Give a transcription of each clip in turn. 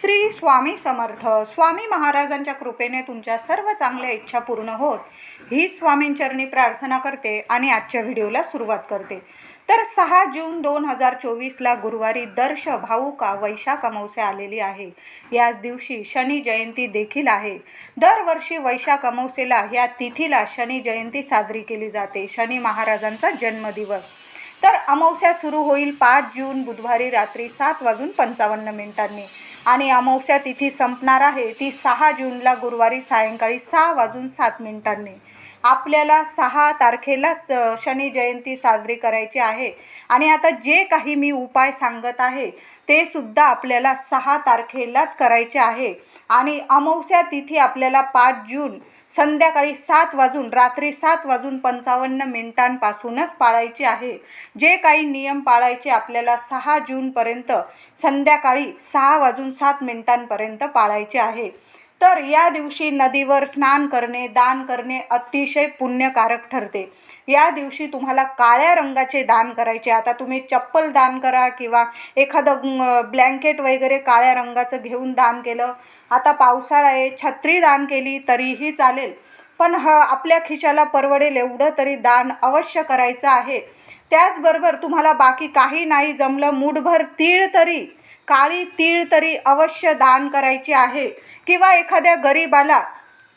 श्री स्वामी समर्थ. स्वामी महाराजांच्या कृपेने तुमच्या सर्व चांगल्या इच्छा पूर्ण होत. ही स्वामींचरणी प्रार्थना करते आणि आजच्या व्हिडिओला सुरुवात करते. तर सहा जून दोन हजार चोवीसला गुरुवारी दर्श भाऊका वैशाख अमावस्या आलेली आहे. याच दिवशी शनी जयंती देखील आहे. दरवर्षी वैशाख अमावस्येला या तिथीला शनी जयंती साजरी केली जाते. शनी महाराजांचा जन्मदिवस. तर अमावस्या सुरू होईल पाच जून बुधवारी रात्री सात वाजून पंचावन्न मिनिटांनी. आणि अमावस्या तिथी संपणार आहे ती सहा जूनला गुरुवारी सायंकाळी सहा वाजून सात मिनिटांनी. आपल्याला सहा तारखेलाच शनी जयंती साजरी करायची आहे. आणि आता जे काही मी उपाय सांगत आहे ते सुद्धा आपल्याला सहा तारखेलाच करायचे आहे. आणि अमावस्या तिथी आपल्याला पाच जून संध्याकाळी सात वाजून रात्री सात वाजून पंचावन्न मिनिटांपासूनच पाळायची आहे. जे काही नियम पाळायचे आपल्याला सहा जूनपर्यंत संध्याकाळी सहा वाजून सात मिनिटांपर्यंत पाळायचे आहे. तर या दिवशी नदीवर स्नान करणे दान करणे अतिशय पुण्यकारक ठरते. या दिवशी तुम्हाला काळ्या रंगाचे दान करायचे. आता तुम्ही चप्पल दान करा किंवा एखादं ब्लँकेट वगैरे काळ्या रंगाचं घेऊन दान केलं. आता पावसाळा आहे छत्री दान केली तरीही चालेल. पण ह आपल्या खिशाला परवडेल एवढं तरी दान अवश्य करायचं आहे. त्याचबरोबर तुम्हाला बाकी काही नाही जमलं मूठभर तीळ तरी काळी तीळ तरी अवश्य दान करायची आहे. किंवा एखाद्या गरीबाला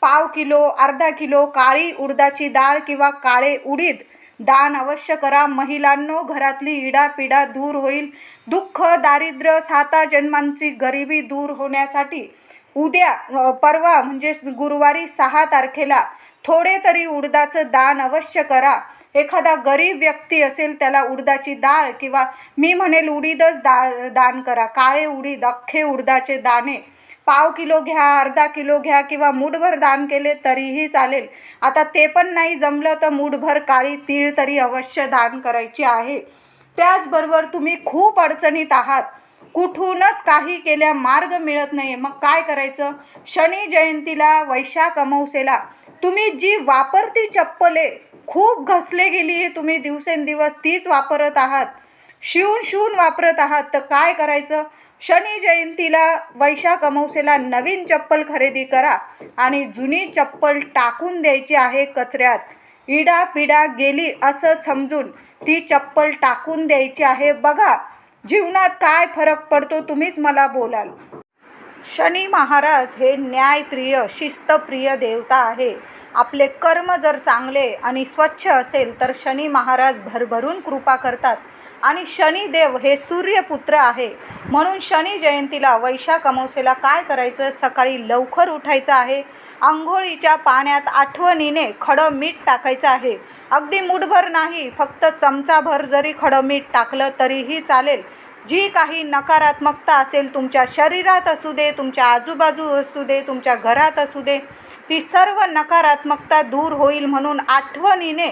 पाव किलो अर्धा किलो काळी उडदाची डाळ किंवा काळे उडीद दान अवश्य करा. महिलांनो घरातली इडापिडा दूर होईल. दुःख दारिद्र्य साता जन्मांची गरिबी दूर होण्यासाठी उद्या परवा म्हणजे गुरुवारी सहा तारखेला थोडे तरी उडदाचं दान अवश्य करा. एखादा गरीब व्यक्ती असेल त्याला उडदाची डाळ किंवा मी म्हणेल उडीदच डाळ दान करा. काळे उडीद अख्खे उडदाचे दाणे. पाव किलो घ्या अर्धा किलो घ्या किंवा मूठभर दान केले तरीही चालेल. आता ते पण नाही जमलं तर मूठभर काळी तीळ तरी अवश्य दान करायची आहे. त्याचबरोबर तुम्ही खूप अडचणीत आहात. कुठूनच काही केल्या मार्ग मिळत नाही मग काय करायचं? शनी जयंतीला वैशाख अमावसेला तुम्ही जी वापरती चप्पले खूप घसले गेली आहे तुम्ही दिवसेंदिवस तीच वापरत आहात. शिवून शिवून वापरत आहात. तर काय करायचं? शनी जयंतीला वैशाख अमावस्येला नवीन चप्पल खरेदी करा आणि जुनी चप्पल टाकून द्यायची आहे कचऱ्यात. इडा पिडा गेली असं समजून ती चप्पल टाकून द्यायची आहे बघा. जीवनात काय फरक पडतो तुम्हीच मला बोलाल. शनी महाराज हे न्यायप्रिय शिस्तप्रिय देवता आहे. आपले कर्म जर चांगले आणि स्वच्छ असेल तर शनी महाराज भरभरून कृपा करतात. आणि शनिदेव हे सूर्यपुत्र आहे. म्हणून शनी जयंतीला वैशाख अमावस्येला काय करायचं? सकाळी लवकर उठायचं आहे. आंघोळीच्या पाण्यात आठवणीने खडं मीठ टाकायचं आहे. अगदी मुठभर नाही फक्त चमचाभर जरी खडं मीठ टाकलं तरीही चालेल. जी काही नकारात्मकता असेल तुमच्या शरीरात असू दे तुमच्या आजूबाजू असू दे तुमच्या घरात असू दे ती सर्व नकारात्मकता दूर होईल म्हणून आठवणीने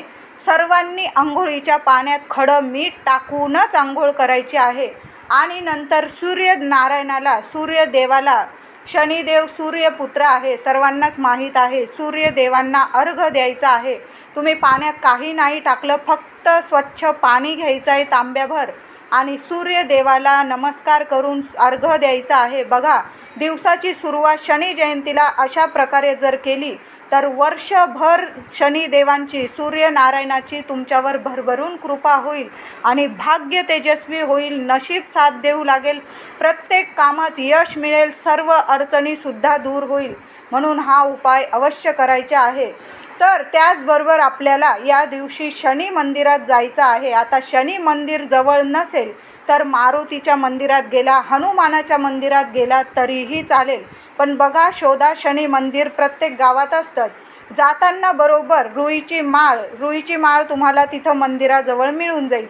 सर्वांनी आंघोळीच्या पाण्यात खडं मीठ टाकूनच आंघोळ करायची आहे. आणि नंतर सूर्य नारायणाला सूर्यदेवाला शनिदेव सूर्यपुत्र आहे सर्वांनाच माहीत आहे सूर्यदेवांना अर्घ द्यायचा आहे. तुम्ही पाण्यात काही नाही टाकलं फक्त स्वच्छ पाणी घ्यायचं आहे तांब्याभर. आणि सूर्यदेवाला नमस्कार करून अर्घ द्यायचा आहे. बघा दिवसाची सुरुवात शनी जयंतीला अशा प्रकारे जर केली तर वर्षभर शनिदेवांची सूर्यनारायणाची तुमच्यावर भरभरून कृपा होईल आणि भाग्य तेजस्वी होईल नशीब साथ देऊ लागेल प्रत्येक कामात यश मिळेल सर्व अडचणीसुद्धा दूर होईल. म्हणून हा उपाय अवश्य करायचा आहे. तर त्याचबरोबर आपल्याला या दिवशी शनी मंदिरात जायचं आहे. आता शनी मंदिर जवळ नसेल तर मारुतीच्या मंदिरात गेला हनुमानाच्या मंदिरात गेला तरीही चालेल. पण बघा शोधा शनी मंदिर प्रत्येक गावात असतं. जाताना बरोबर रुईची माळ रुईची माळ तुम्हाला तिथं मंदिराजवळ मिळून जाईल.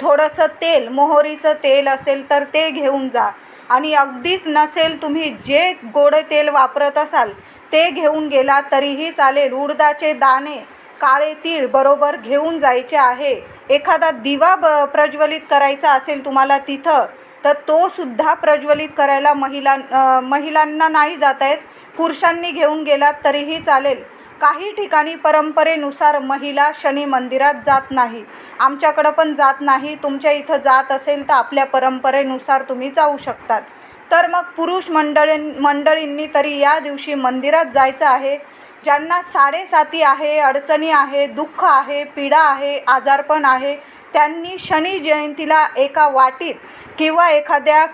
थोडंसं तेल मोहरीचं तेल असेल तर ते घेऊन जा. आणि अगदीच नसेल तुम्ही जे गोड तेल वापरत असाल ते घेऊन गेला तरीही चालेल. उडदाचे दाणे काळे तीळ बरोबर घेऊन जायचे आहे. एखादा दिवा ब प्रज्वलित करायचा असेल तुम्हाला तिथं तर तो सुद्धा प्रज्वलित करायला महिला महिलांना नाही जाता येत. पुरुषांनी घेऊन गेलात तरीही चालेल. काही ठिकाणी परंपरेनुसार महिला शनी मंदिरात जात नाही. आमच्याकडं पण जात नाही. तुमच्या इथं जात असेल तर आपल्या परंपरेनुसार तुम्ही जाऊ शकतात. तर मग पुरुष मंडळी मंडळींनी तरी या दिवशी मंदिरात जायचं आहे. ज्यांना साडेसाती आहे अडचणी आहे दुःख आहे पीडा आहे आजारपण आहे त्यांनी शनी जयंतीला एका वाटीत किंवा एखाद्या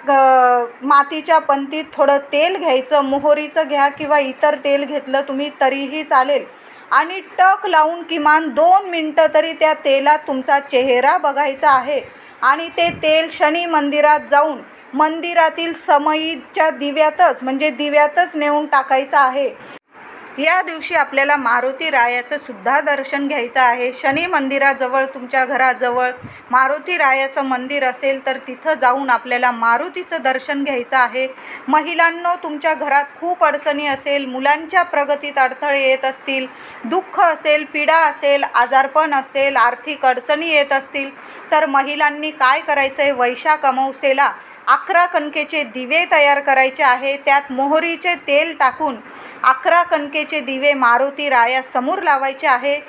मातीच्या पंतीत थोडं तेल घ्यायचं मोहरीचं घ्या किंवा इतर तेल घेतलं तुम्ही तरीही चालेल. आणि टक लावून किमान दोन मिनटं तरी त्या तेलात तुमचा चेहरा बघायचा आहे. आणि ते तेल शनी मंदिरात जाऊन मंदिरातील समईच्या दिव्यातच म्हणजे दिव्यातच नेऊन टाकायचं आहे. या दिवशी आपल्याला मारुती रायाचं सुद्धा दर्शन घ्यायचं आहे. शनी मंदिराजवळ तुमच्या घराजवळ मारुती रायाचं मंदिर असेल तर तिथं जाऊन आपल्याला मारुतीचं दर्शन घ्यायचं आहे. महिलांनो तुमच्या घरात खूप अडचणी असेल मुलांच्या प्रगतीत अडथळे येत असतील दुःख असेल पीडा असेल आजारपण असेल आर्थिक अडचणी येत असतील तर महिलांनी काय करायचं आहे वैशाख अमावस्येला अकरा कणकेचे दिवे तयार करायचे आहे. त्यात मोहरीचे तेल टाकून अकरा कणकेचे दिवे मारुती रायासमोर लावायचे आहे.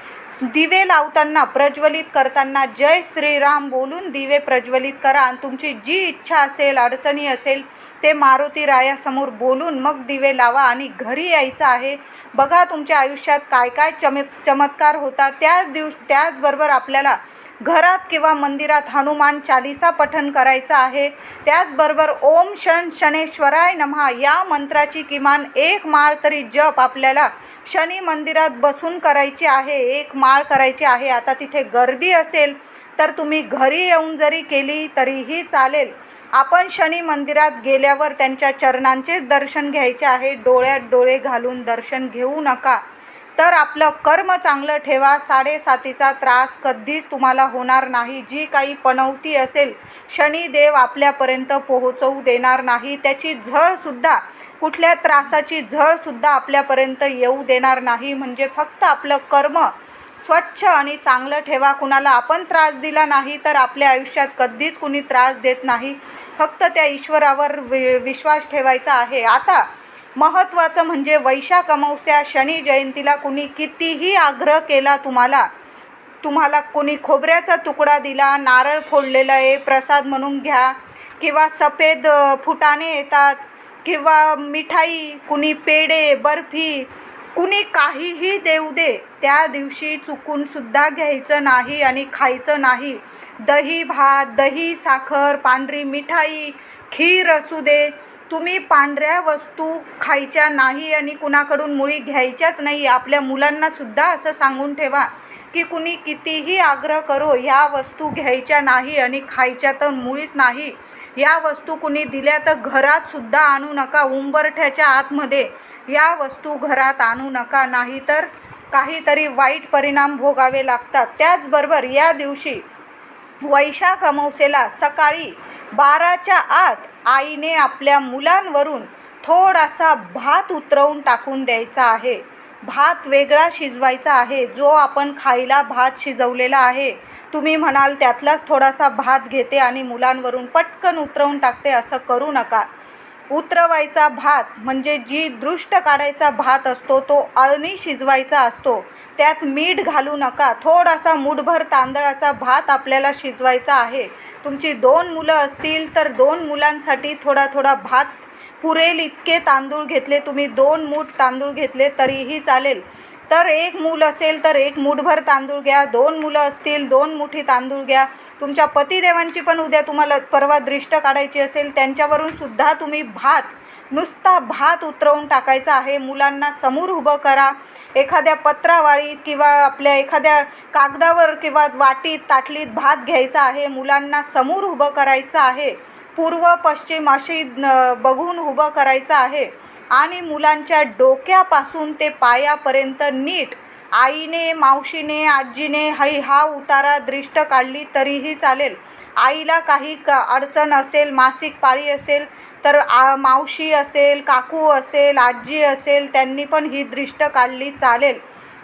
दिवे लावताना प्रज्वलित करताना जय श्रीराम बोलून दिवे प्रज्वलित करा. आणि तुमची जी इच्छा असेल अडचणी असेल ते मारुती रायासमोर बोलून मग दिवे लावा आणि घरी यायचं आहे. बघा तुमच्या आयुष्यात काय काय चम चमत्कार होता त्याच दिवस त्याचबरोबर आपल्याला घरात किंवा मंदिरात हनुमान चालिसा पठण करायचं आहे. त्याचबरोबर ओम शन शनेश्वराय नमहा या मंत्राची किमान एक माळ तरी जप आपल्याला शनी मंदिरात बसून करायची आहे एक माळ करायची आहे. आता तिथे गर्दी असेल तर तुम्ही घरी येऊन जरी केली तरीही चालेल. आपण शनी मंदिरात गेल्यावर त्यांच्या चरणांचेच दर्शन घ्यायचे आहे. डोळ्यात डोळे घालून दर्शन घेऊ नका. तर आपलं कर्म चांगलं ठेवा. साडेसातीचा त्रास कधीच तुम्हाला होणार नाही. जी काही पनवती असेल शनिदेव आपल्यापर्यंत पोहोचवू देणार नाही. त्याची झळसुद्धा कुठल्या त्रासाची झळसुद्धा आपल्यापर्यंत येऊ देणार नाही. म्हणजे फक्त आपलं कर्म स्वच्छ आणि चांगलं ठेवा. कुणाला आपण त्रास दिला नाही तर आपल्या आयुष्यात कधीच कुणी त्रास देत नाही. फक्त त्या ईश्वरावर वि विश्वास ठेवायचा आहे. आता महत्त्वाचं म्हणजे वैशाख अमावस्या शनी जयंतीला कुणी कितीही आग्रह केला तुम्हाला तुम्हाला कोणी खोबऱ्याचा तुकडा दिला नारळ फोडलेलं आहे प्रसाद म्हणून घ्या किंवा सफेद फुटाणे येतात किंवा मिठाई कुणी पेढे बर्फी कुणी काहीही देऊ दे त्या दिवशी चुकूनसुद्धा घ्यायचं नाही आणि खायचं नाही. दही भात दही साखर पांढरी मिठाई खीर असू दे तुम्ही पांढऱ्या वस्तू खायच्या नाही आणि कुणाकडून मुळी घ्यायच्याच नाही आपल्या मुलांनासुद्धा असं सांगून ठेवा की कुणी कितीही आग्रह करो ह्या वस्तू घ्यायच्या नाही आणि खायच्या तर मुळीच नाही. या वस्तू कुणी दिल्या तर घरातसुद्धा आणू नका उंबरठ्याच्या आतमध्ये. या वस्तू घरात आणू नका नाहीतर काहीतरी वाईट परिणाम भोगावे लागतात. त्याचबरोबर या दिवशी वैशाख अमावस्येला सकाळी बाराच्या आत आईने आपल्या मुलांवरून थोडासा भात उतरवून टाकून द्यायचा आहे. भात वेगळा शिजवायचा आहे. जो आपण खायला भात शिजवलेला आहे. तुम्ही म्हणाल त्यातलाच थोडासा भात घेते आणि मुलांवरून पटकन उतरवून टाकते असं करू नका. उतरवायचा भात म्हणजे जी दृष्ट काढायचा भात असतो तो अळणी शिजवायचा असतो. त्यात मीठ घालू नका. थोडासा मूठभर तांदळाचा भात आपल्याला शिजवायचा आहे. तुमची दोन मुलं असतील तर दोन मुलांसाठी थोडा थोडा भात पुरेल. इतके तांदूळ घेतले तुम्ही दोन मूठ तांदूळ घेतले तरीही चालेल. तर एक मूल असेल तर एक मूठभर तांदूळ घ्या. दोन मुलं असतील दोन मुठी तांदूळ घ्या. तुमच्या पतिदेवांची पण उद्या तुम्हाला परवा दृष्ट काढायची असेल. त्यांच्यावरून सुद्धा तुम्ही भात नुसता भात उतरवून टाकायचा आहे. मुलांना समोर उभं करा. एखाद्या पत्रावाळीत किंवा आपल्या एखाद्या कागदावर किंवा वाटीत ताटलीत भात घ्यायचा आहे. मुलांना समोर उभं करायचं आहे. पूर्व पश्चिम अशी बघून उभं करायचं आहे. आणि मुलांच्या डोक्यापासून ते पायापर्यंत नीट आईने मावशीने आजीने है हा उतारा दृष्ट काढली तरीही चालेल. आईला काही क अडचण असेल मासिक पाळी असेल तर आ मावशी असेल काकू असेल आजी असेल त्यांनी पण ही दृष्ट काढली चालेल.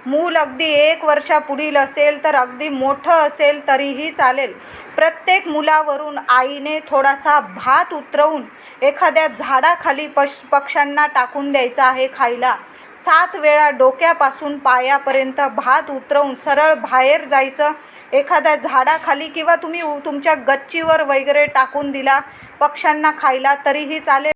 मूल अगदी एक वर्षापुढील असेल तर अगदी मोठं असेल तरीही चालेल. प्रत्येक मुलावरून आईने थोडासा भात उतरवून एखाद्या झाडाखाली पश पक्ष्यांना टाकून द्यायचा आहे खायला. सात वेळा डोक्यापासून पायापर्यंत भात उतरवून सरळ बाहेर जायचं. एखाद्या झाडाखाली किंवा तुम्ही उ- तुमच्या गच्चीवर वगैरे टाकून दिला पक्ष्यांना खायला तरीही चालेल.